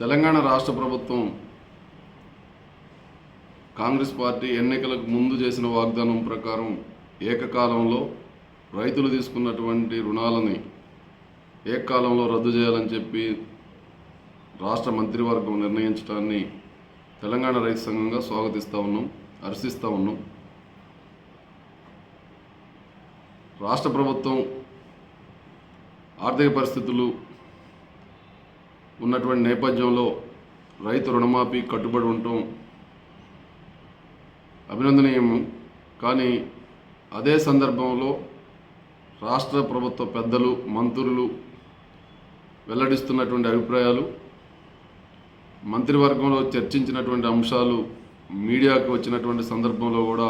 తెలంగాణ రాష్ట్ర ప్రభుత్వం కాంగ్రెస్ పార్టీ ఎన్నికలకు ముందు చేసిన వాగ్దానం ప్రకారం ఏకకాలంలో రైతులు తీసుకున్నటువంటి రుణాలని ఏకకాలంలో రద్దు చేయాలని చెప్పి రాష్ట్ర మంత్రివర్గం నిర్ణయించడాన్ని తెలంగాణ రైతు సంఘంగా స్వాగతిస్తూ ఉన్నాం హర్షిస్తూ ఉన్నాం. రాష్ట్ర ప్రభుత్వం ఆర్థిక పరిస్థితులు ఉన్నటువంటి నేపథ్యంలో రైతు రుణమాఫీ కట్టుబడి ఉండటం అభినందనీయము కానీ అదే సందర్భంలో రాష్ట్ర ప్రభుత్వ పెద్దలు మంత్రులు వెల్లడిస్తున్నటువంటి అభిప్రాయాలు మంత్రివర్గంలో చర్చించినటువంటి అంశాలు మీడియాకు వచ్చినటువంటి సందర్భంలో కూడా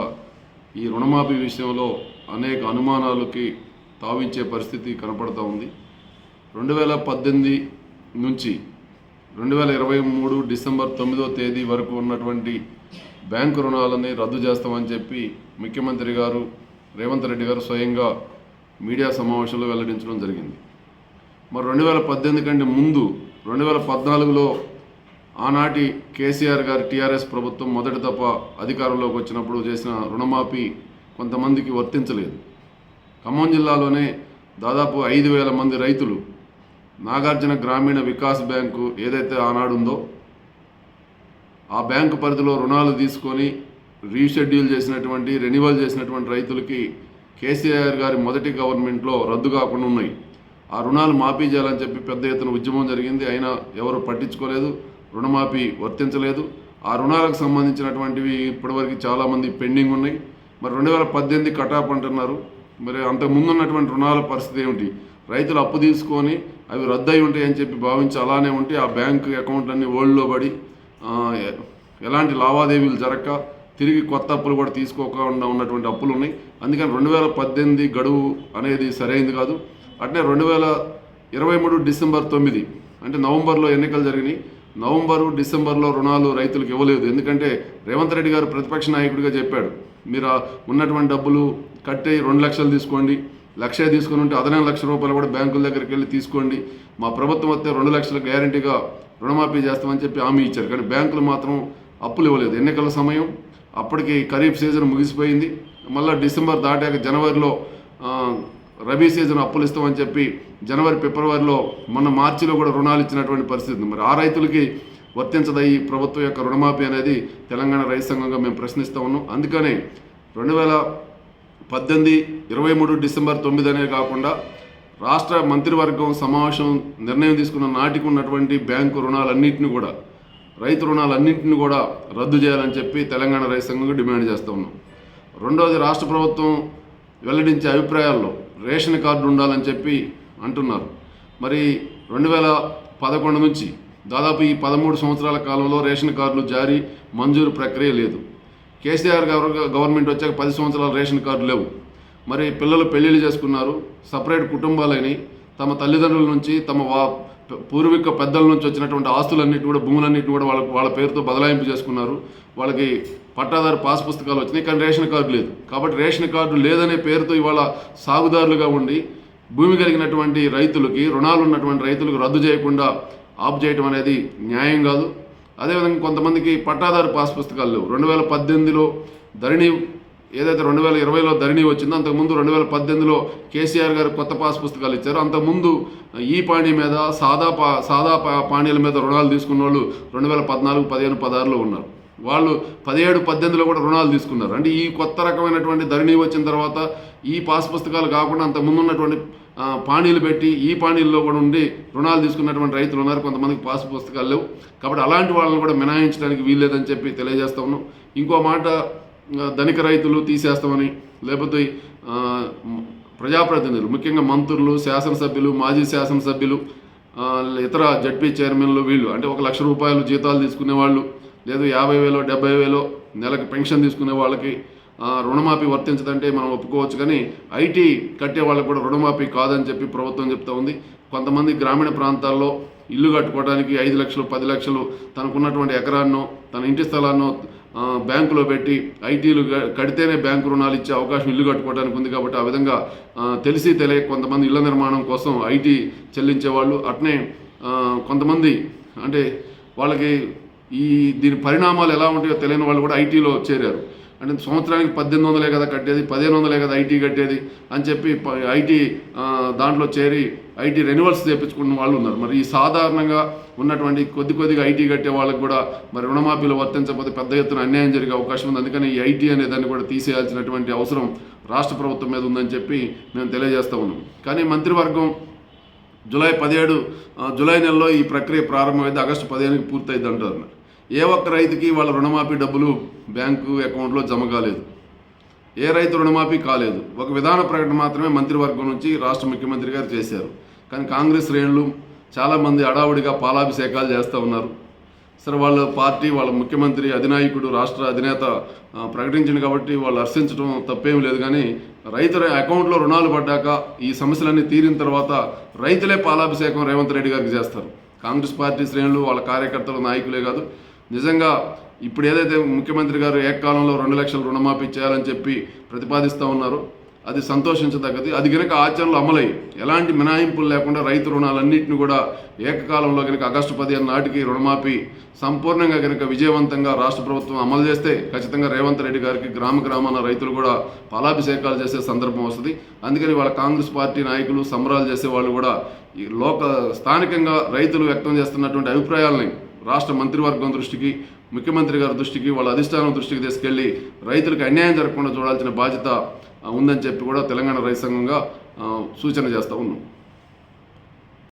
ఈ రుణమాఫీ విషయంలో అనేక అనుమానాలకి తావించే పరిస్థితి కనపడుతూ ఉంది. రెండు వేల పద్దెనిమిది నుంచి రెండు వేల ఇరవై మూడు డిసెంబర్ తొమ్మిదో తేదీ వరకు ఉన్నటువంటి బ్యాంకు రుణాలని రద్దు చేస్తామని చెప్పి ముఖ్యమంత్రి గారు రేవంత్ రెడ్డి గారు స్వయంగా మీడియా సమావేశంలో వెల్లడించడం జరిగింది. మరి రెండు వేల పద్దెనిమిది కంటే ముందు రెండు వేల పద్నాలుగులో ఆనాటి కేసీఆర్ గారు టీఆర్ఎస్ ప్రభుత్వం మొదటి తప్ప అధికారంలోకి వచ్చినప్పుడు చేసిన రుణమాఫీ కొంతమందికి వర్తించలేదు. ఖమ్మం జిల్లాలోనే దాదాపు ఐదు వేల మంది రైతులు నాగార్జున గ్రామీణ వికాస్ బ్యాంకు ఏదైతే ఆనాడు ఉందో ఆ బ్యాంకు పరిధిలో రుణాలు తీసుకొని రీషెడ్యూల్ చేసినటువంటి రెన్యువల్ చేసినటువంటి రైతులకి కేసీఆర్ గారి మొదటి గవర్నమెంట్లో రద్దు కాకుండా ఉన్నాయి. ఆ రుణాలు మాఫీ చేయాలని చెప్పి పెద్ద ఎత్తున ఉద్యమం జరిగింది. అయినా ఎవరు పట్టించుకోలేదు రుణమాఫీ వర్తించలేదు. ఆ రుణాలకు సంబంధించినటువంటివి ఇప్పటివరకు చాలామంది పెండింగ్ ఉన్నాయి. మరి రెండు వేల పద్దెనిమిది కటాప్ అంటున్నారు. మరి అంతకుముందు ఉన్నటువంటి రుణాల పరిస్థితి ఏమిటి? రైతులు అప్పు తీసుకొని అవి రద్దు అయి ఉంటాయని చెప్పి భావించి అలానే ఉంటే ఆ బ్యాంక్ అకౌంట్లన్నీ ఓల్డ్లో పడి ఎలాంటి లావాదేవీలు జరగక తిరిగి కొత్త అప్పులు కూడా తీసుకోకుండా ఉన్నటువంటి అప్పులు ఉన్నాయి. అందుకని రెండు వేల పద్దెనిమిది గడువు అనేది సరైంది కాదు. అట్నే రెండు వేల ఇరవై మూడు డిసెంబర్ తొమ్మిది అంటే నవంబర్లో ఎన్నికలు జరిగినాయి. నవంబరు డిసెంబర్లో రుణాలు రైతులకు ఇవ్వలేదు. ఎందుకంటే రేవంత్ రెడ్డి గారు ప్రతిపక్ష నాయకుడిగా చెప్పాడు మీరు ఉన్నటువంటి డబ్బులు కట్టి రెండు లక్షలు తీసుకోండి. లక్షే తీసుకుని ఉంటే అదనం లక్ష రూపాయలు కూడా బ్యాంకుల దగ్గరికి వెళ్ళి తీసుకోండి. మా ప్రభుత్వం వస్తే రెండు లక్షల గ్యారంటీగా రుణమాఫీ చేస్తామని చెప్పి హామీ ఇచ్చారు. కానీ బ్యాంకులు మాత్రం అప్పులు ఇవ్వలేదు. ఎన్నికల సమయం అప్పటికి ఖరీఫ్ సీజన్ ముగిసిపోయింది. మళ్ళీ డిసెంబర్ దాటాక జనవరిలో రబీ సీజన్ అప్పులు ఇస్తామని చెప్పి జనవరి ఫిబ్రవరిలో మొన్న మార్చిలో కూడా రుణాలు ఇచ్చినటువంటి పరిస్థితి మరి ఆ రైతులకి వర్తించదా ఈ ప్రభుత్వం యొక్క రుణమాఫీ అనేది? తెలంగాణ రైతు సంఘంగా మేము ప్రశ్నిస్తూ ఉన్నాం. అందుకనే రెండు వేల పద్దెనిమిది ఇరవై మూడు డిసెంబర్ తొమ్మిది అనే కాకుండా రాష్ట్ర మంత్రివర్గం సమావేశం నిర్ణయం తీసుకున్న నాటికి ఉన్నటువంటి బ్యాంకు రుణాలన్నింటినీ కూడా రైతు రుణాలన్నింటినీ కూడా రద్దు చేయాలని చెప్పి తెలంగాణ రైతు సంఘంగా డిమాండ్ చేస్తూ ఉన్నాం. రెండవది రాష్ట్ర ప్రభుత్వం వెల్లడించే అభిప్రాయాల్లో రేషన్ కార్డు ఉండాలని చెప్పి అంటున్నారు. మరి రెండు వేల పదకొండు నుంచి దాదాపు ఈ పదమూడు సంవత్సరాల కాలంలో రేషన్ కార్డులు జారీ మంజూరు ప్రక్రియ లేదు. కేసీఆర్ గవర్- గవర్నమెంట్ వచ్చాక పది సంవత్సరాలు రేషన్ కార్డు లేవు. మరి పిల్లలు పెళ్ళిళ్ళు చేసుకున్నారు. సపరేట్ కుటుంబాలని తమ తల్లిదండ్రుల నుంచి తమ వా పూర్వీక పెద్దల నుంచి వచ్చినటువంటి ఆస్తులన్నిటి కూడా భూములన్నిటిని కూడా వాళ్ళ వాళ్ళ పేరుతో బదలాయింపు చేసుకున్నారు. వాళ్ళకి పట్టాదారు పాస్ పుస్తకాలు వచ్చినాయి కానీ రేషన్ కార్డు లేదు. కాబట్టి రేషన్ కార్డు లేదనే పేరుతో ఇవాళ సాగుదారులుగా ఉండి భూమి కలిగినటువంటి రైతులకి రుణాలు ఉన్నటువంటి రైతులకు రద్దు చేయకుండా ఆపు చేయడం అనేది న్యాయం కాదు. అదేవిధంగా కొంతమందికి పట్టాదారు పాస్ పుస్తకాలు లేవు. రెండు వేల పద్దెనిమిదిలో ధరణి ఏదైతే రెండు వేల ఇరవైలో ధరణి వచ్చిందో అంతకుముందు రెండు వేల పద్దెనిమిదిలో కేసీఆర్ గారు కొత్త పాస్ పుస్తకాలు ఇచ్చారు. అంతకుముందు ఈ పాణి మీద సాదా పా సాదా పా- మీద రుణాలు తీసుకున్న వాళ్ళు రెండు వేల పద్నాలుగు పదిహేను పదహారులో ఉన్నారు. వాళ్ళు పదిహేడు పద్దెనిమిదిలో కూడా రుణాలు తీసుకున్నారు. అంటే ఈ కొత్త రకమైనటువంటి ధరణి వచ్చిన తర్వాత ఈ పాస్ పుస్తకాలు కాకుండా అంత ముందు ఉన్నటువంటి పానీలు పెట్టి ఈ పానీల్లో కూడా ఉండి రుణాలు తీసుకున్నటువంటి రైతులు ఉన్నారు. కొంతమందికి పాస్ పుస్తకాలు లేవు. కాబట్టి అలాంటి వాళ్ళని కూడా మినహాయించడానికి వీల్లేదని చెప్పి తెలియజేస్తా ఉన్నాం. ఇంకో మాట ధనిక రైతులు తీసేస్తామని లేకపోతే ప్రజాప్రతినిధులు ముఖ్యంగా మంత్రులు శాసనసభ్యులు మాజీ శాసనసభ్యులు ఇతర జడ్పీ చైర్మన్లు వీళ్ళు. అంటే ఒక లక్ష రూపాయలు జీతాలు తీసుకునే వాళ్ళు లేదు యాభై వేలో డెబ్బై వేలో నెలకు పెన్షన్ తీసుకునే వాళ్ళకి రుణమాఫీ వర్తించదంటే మనం ఒప్పుకోవచ్చు కానీ ఐటీ కట్టే వాళ్ళకి కూడా రుణమాఫీ కాదని చెప్పి ప్రభుత్వం చెప్తా ఉంది. కొంతమంది గ్రామీణ ప్రాంతాల్లో ఇల్లు కట్టుకోవడానికి ఐదు లక్షలు పది లక్షలు తనకున్నటువంటి ఎకరాన్నో తన ఇంటి స్థలాన్నో బ్యాంకులో పెట్టి ఐటీలు కడితేనే బ్యాంకు రుణాలు ఇచ్చే అవకాశం ఇల్లు కట్టుకోవడానికి ఉంది కాబట్టి ఆ విధంగా తెలిసి తెలియక కొంతమంది ఇళ్ళ నిర్మాణం కోసం ఐటీ చెల్లించేవాళ్ళు అట్నే కొంతమంది అంటే వాళ్ళకి ఈ దీని పరిణామాలు ఎలా ఉంటాయో తెలియని వాళ్ళు కూడా ఐటీలో చేరారు. అంటే సంవత్సరానికి పద్దెనిమిది వందలే కదా కట్టేది పదిహేను వందలే కదా ఐటీ కట్టేది అని చెప్పి ఐటీ దాంట్లో చేరి ఐటీ రెన్యువల్స్ చేయించుకున్న వాళ్ళు ఉన్నారు. మరి ఈ సాధారణంగా ఉన్నటువంటి కొద్ది కొద్దిగా ఐటీ కట్టే వాళ్ళకి కూడా మరి రుణమాఫీలు వర్తించకపోతే పెద్ద ఎత్తున అన్యాయం జరిగే అవకాశం ఉంది. అందుకని ఈ ఐటీ అనే దాన్ని కూడా తీసేయాల్సినటువంటి అవసరం రాష్ట్ర ప్రభుత్వం మీద ఉందని చెప్పి మేము తెలియజేస్తా ఉన్నాం. కానీ మంత్రివర్గం జూలై పదిహేడు జూలై నెలలో ఈ ప్రక్రియ ప్రారంభమైతే ఆగస్టు పదిహేనుకి పూర్తయింది అంటారు. ఏ ఒక్క రైతుకి వాళ్ళ రుణమాఫీ డబ్బులు బ్యాంకు అకౌంట్లో జమ కాలేదు. ఏ రైతు రుణమాఫీ కాలేదు. ఒక విధాన ప్రకటన మాత్రమే మంత్రివర్గం నుంచి రాష్ట్ర ముఖ్యమంత్రి గారు చేశారు. కానీ కాంగ్రెస్ శ్రేణులు చాలామంది అడావుడిగా పాలాభిషేకాలు చేస్తూ ఉన్నారు. సరే వాళ్ళ పార్టీ వాళ్ళ ముఖ్యమంత్రి అధినాయకుడు రాష్ట్ర అధినేత ప్రకటించింది కాబట్టి వాళ్ళు హర్షించడం తప్పేం లేదు. కానీ రైతుల అకౌంట్లో రుణాలు పడ్డాక ఈ సమస్యలన్నీ తీరిన తర్వాత రైతులే పాలాభిషేకం రేవంత్ రెడ్డి గారికి చేస్తారు. కాంగ్రెస్ పార్టీ శ్రేణులు వాళ్ళ కార్యకర్తలు నాయకులే కాదు నిజంగా ఇప్పుడు ఏదైతే ముఖ్యమంత్రి గారు ఏకకాలంలో రెండు లక్షల రుణమాఫీ చేయాలని చెప్పి ప్రతిపాదిస్తూ ఉన్నారో అది సంతోషించదగ్గది. అది కనుక ఆచరణలు అమలై ఎలాంటి మినహాయింపులు లేకుండా రైతు రుణాలన్నింటినీ కూడా ఏకకాలంలో కనుక ఆగస్టు పదిహేను నాటికి రుణమాఫీ సంపూర్ణంగా కనుక విజయవంతంగా రాష్ట్ర ప్రభుత్వం అమలు చేస్తే ఖచ్చితంగా రేవంత్ రెడ్డి గారికి గ్రామ గ్రామాన రైతులు కూడా పాలాభిషేకాలు చేసే సందర్భం వస్తుంది. అందుకని వాళ్ళ కాంగ్రెస్ పార్టీ నాయకులు సంబరాలు చేసే వాళ్ళు కూడా ఈ లోక స్థానికంగా రైతులు వ్యక్తం చేస్తున్నటువంటి అభిప్రాయాలని రాష్ట్ర మంత్రివర్గం దృష్టికి ముఖ్యమంత్రి గారి దృష్టికి వాళ్ళ అధిష్టానం దృష్టికి తీసుకెళ్ళి రైతులకు అన్యాయం జరగకుండా చూడాల్సిన బాధ్యత ఉందని చెప్పి కూడా తెలంగాణ రైతు సంఘంగా సూచన చేస్తూ ఉన్నాం.